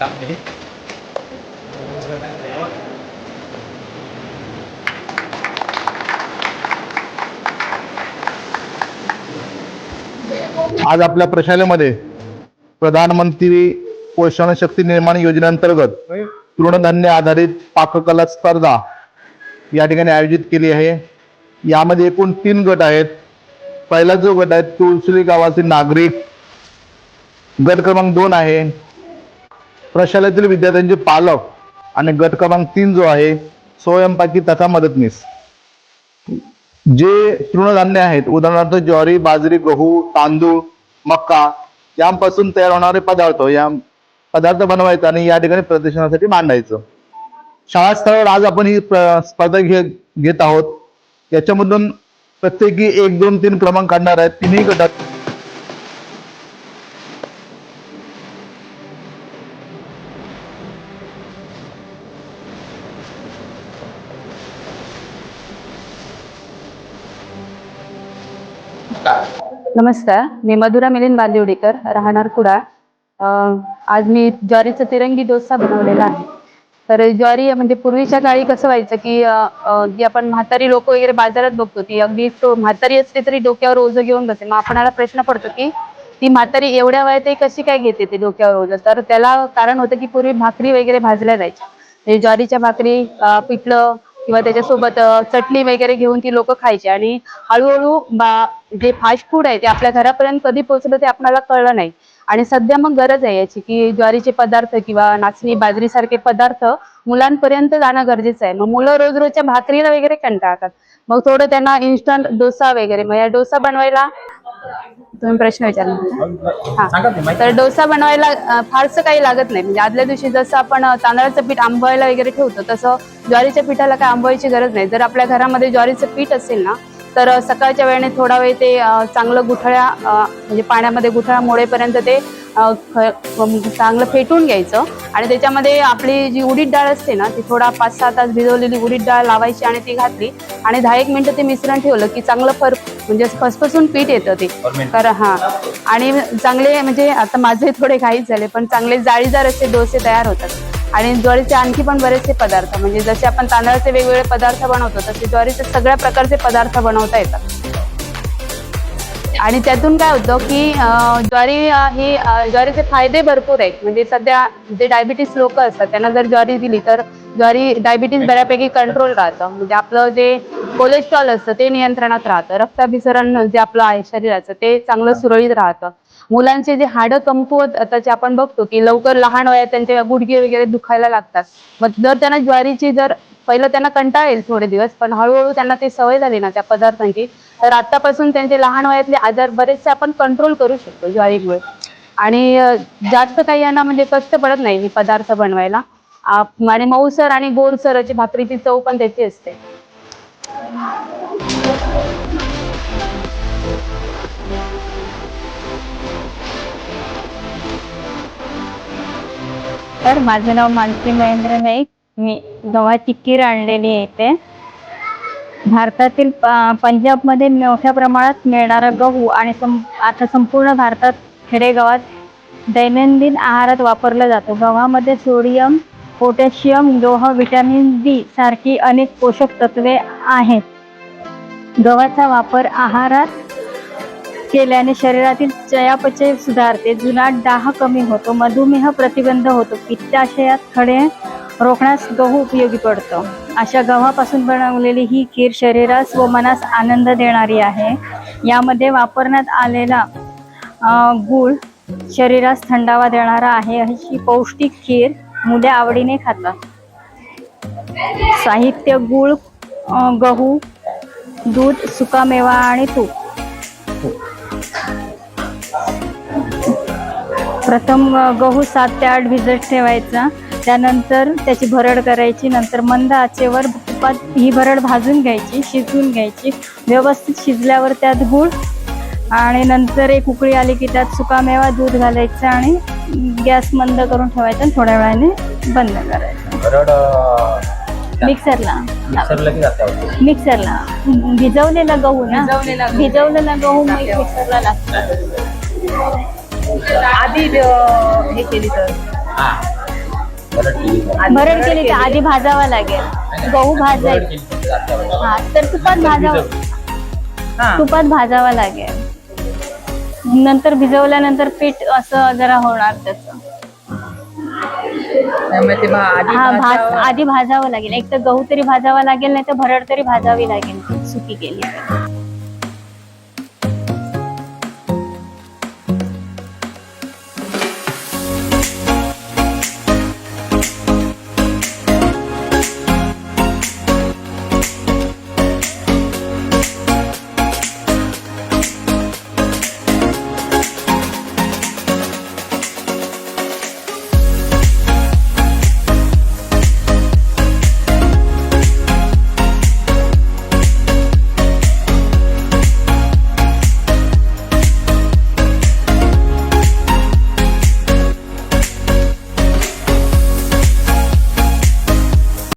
तांबे आज आपल्या प्रशालेमध्ये प्रधानमंत्री पोषण शक्ती निर्माण योजनेअंतर्गत तृणधान्य आधारित पाककला स्पर्धा या ठिकाणी आयोजित केली आहे. यामध्ये एकूण तीन गट आहेत. पहिला जो गट आहे तुळसुली गावाचे नागरिक गट क्रमांक दोन आहे. प्रशालेतील विद्यार्थ्यांचे पालक आणि गट क्रमांक तीन जो आहे स्वयंपाकी तथा मदतनीस. जे तृणधान्य आहेत उदाहरणार्थ ज्वारी बाजरी गहू तांदूळ मका यापासून तयार होणारे पदार्थ या पदार्थ बनवायचा आणि या ठिकाणी प्रदर्शनासाठी मांडायचं. शाळा स्तरावर आज आपण ही प्र- स्पर्धा घे घेत आहोत. याच्यामधून प्रत्येकी एक दोन तीन क्रमांक काढणार आहेत. तिन्ही गटात नमस्कार. मी मधुरा मिलिंद बांदिवडीकर राहणार कुडाळ. आज मी ज्वारीचा तिरंगी डोसा बनवलेला आहे. तर ज्वारी म्हणजे पूर्वीच्या काळी कसं व्हायचं की जी आपण म्हातारी लोक वगैरे बाजारात बघतो ती अगदी म्हातारी असते तरी डोक्यावर ओझं घेऊन बसे मग आपणाला प्रश्न पडतो की ती म्हातारी एवढ्या वयात कशी काय घेते ते डोक्यावर ओझं? तर त्याला कारण होतं की पूर्वी भाकरी वगैरे भाजल्या जायच्या. म्हणजे ज्वारीच्या भाकरी पिठलं किंवा त्याच्यासोबत चटणी वगैरे घेऊन ती लोक खायची. आणि हळूहळू जे फास्ट फूड आहे ते आपल्या घरापर्यंत कधी पोहोचलं ते आपल्याला कळलं नाही. आणि सध्या मग गरज आहे याची की ज्वारीचे पदार्थ किंवा नाचणी बाजरी सारखे पदार्थ मुलांपर्यंत जाणं गरजेचं आहे. मग मुलं रोज रोजच्या भाकरीला वगैरे कंटाळतात. मग थोडं त्यांना इन्स्टंट डोसा वगैरे मग या डोसा बनवायला तुम्ही प्रश्न विचारला. हा. तर डोसा बनवायला फारसं काही लागत नाही. म्हणजे आदल्या दिवशी जसं आपण तांदळाचं पीठ आंबवायला वगैरे ठेवतो तसं ज्वारीच्या पिठाला काय आंबवायची गरज नाही. जर आपल्या घरामध्ये ज्वारीचं पीठ असेल ना तर सकाळच्या वेळेने थोडा वेळ ते चांगलं गुठळ्या म्हणजे पाण्यामध्ये गुठळ्या मोडेपर्यंत ते चांगलं फेटून घ्यायचं. आणि त्याच्यामध्ये आपली जी उडीद डाळ असते ना ती थोडा पाच सहा तास भिजवलेली उडीद डाळ लावायची आणि ती घातली. आणि दहा एक मिनिटं ते मिश्रण ठेवलं की चांगलं फर म्हणजे फसफसून पीठ येतं ते. तर हा. आणि चांगले म्हणजे आता माझे थोडे घाईच झाले पण चांगले जाळीदार असे डोसे तयार होतात. आणि ज्वारीचे आणखी पण बरेचसे पदार्थ म्हणजे जसे आपण तांदळाचे वेगवेगळे पदार्थ बनवतो तसे ज्वारीचे सगळ्या प्रकारचे पदार्थ बनवता येतात. आणि त्यातून काय होतं की ज्वारी ही ज्वारीचे फायदे भरपूर आहेत. म्हणजे सध्या जे डायबिटीस लोक असतात त्यांना जर ज्वारी दिली तर ज्वारी डायबिटीस बऱ्यापैकी कंट्रोल राहतं. म्हणजे आपलं जे कोलेस्ट्रॉल असतं ते नियंत्रणात राहतं. रक्ताभिसरण जे आपलं आहे शरीराचं ते चांगलं सुरळीत राहतं. मुलांचे जे हाडं कमकुवत आताचे आपण बघतो की लवकर लहान वयात त्यांचे गुडघे वगैरे दुखायला लागतात. मग जर त्यांना ज्वारीची जर पहिलं त्यांना कंटाळा येईल थोडे दिवस पण हळूहळू त्यांना ती सवय झाली ना त्या पदार्थांची तर आतापासून त्यांचे लहान वयातले आजार बरेचसे आपण कंट्रोल करू शकतो ज्वारीमुळे. आणि जास्त काही यांना म्हणजे कष्ट पडत नाही हे पदार्थ बनवायला. आणि मऊसर आणि गोरसर भाकरीची चव पण त्याची असते. तर माझं नाव मानसी महेंद्र नाईक. मी गव्हाची खीर आणलेली आहे इथे भारतातील पंजाबमध्ये मोठ्या प्रमाणात मिळणारा गहू आणि सं आता संपूर्ण भारतात खेडेगावात दैनंदिन आहारात वापरला जातो. गव्हामध्ये सोडियम पोटॅशियम लोह व्हिटॅमिन डी सारखी अनेक पोषक तत्वे आहेत. गव्हाचा वापर आहारात केल्याने शरीरातील चयापचय सुधारते. जुनाट दाह कमी होतो मधुमेह प्रतिबंध होतो. पित्ताशयात खडे रोखण्यास गहू उपयोगी पडतो. अशा गव्हापासून बनवलेली ही खीर शरीरास व मनास आनंद देणारी आहे. यामध्ये वापरण्यात आलेला गूळ शरीरास थंडावा देणारा आहे. अशी पौष्टिक खीर मुले आवडीने खातात. साहित्य गूळ गहू दूध सुकामेवा आणि तूप. प्रथम गहू सात ते आठ भिजत ठेवायचा. त्यानंतर त्याची भरड करायची नंतर मंद आचेवर तुपात ही भरड भाजून घ्यायची शिजवून घ्यायची. व्यवस्थित शिजल्यावर त्यात गूळ आणि नंतर एक उकळी आली की त्यात सुकामेवा दूध घालायचं आणि गॅस मंद करून ठेवायचा आणि थोड्या वेळाने बंद करायचं. मिक्सरला. मिक्सरला की जाते मिक्सरला. भिजवलेला गहू ना? भिजवलेला गहू. मिक्सरला लागतो. आधी अं, हे केली तर. हा. परत केली तर. भरड केली तर आधी भाजावा लागेल. गहू भरड भाजायचं. केली तर जाते आवडते. हा तर तुपात भाजावं. हा. तुपात भाजावा लागेल. नंतर भिजवल्यानंतर पीठ असं जरा होणार त्याचं. त्यामुळे ते भा- आधी हा भाज भाजावं. आधी भाजावं लागेल. एक तर गहू तरी भाजावा लागेल नाही तर भरड तरी भाजावी लागेल. सुकी केली तर.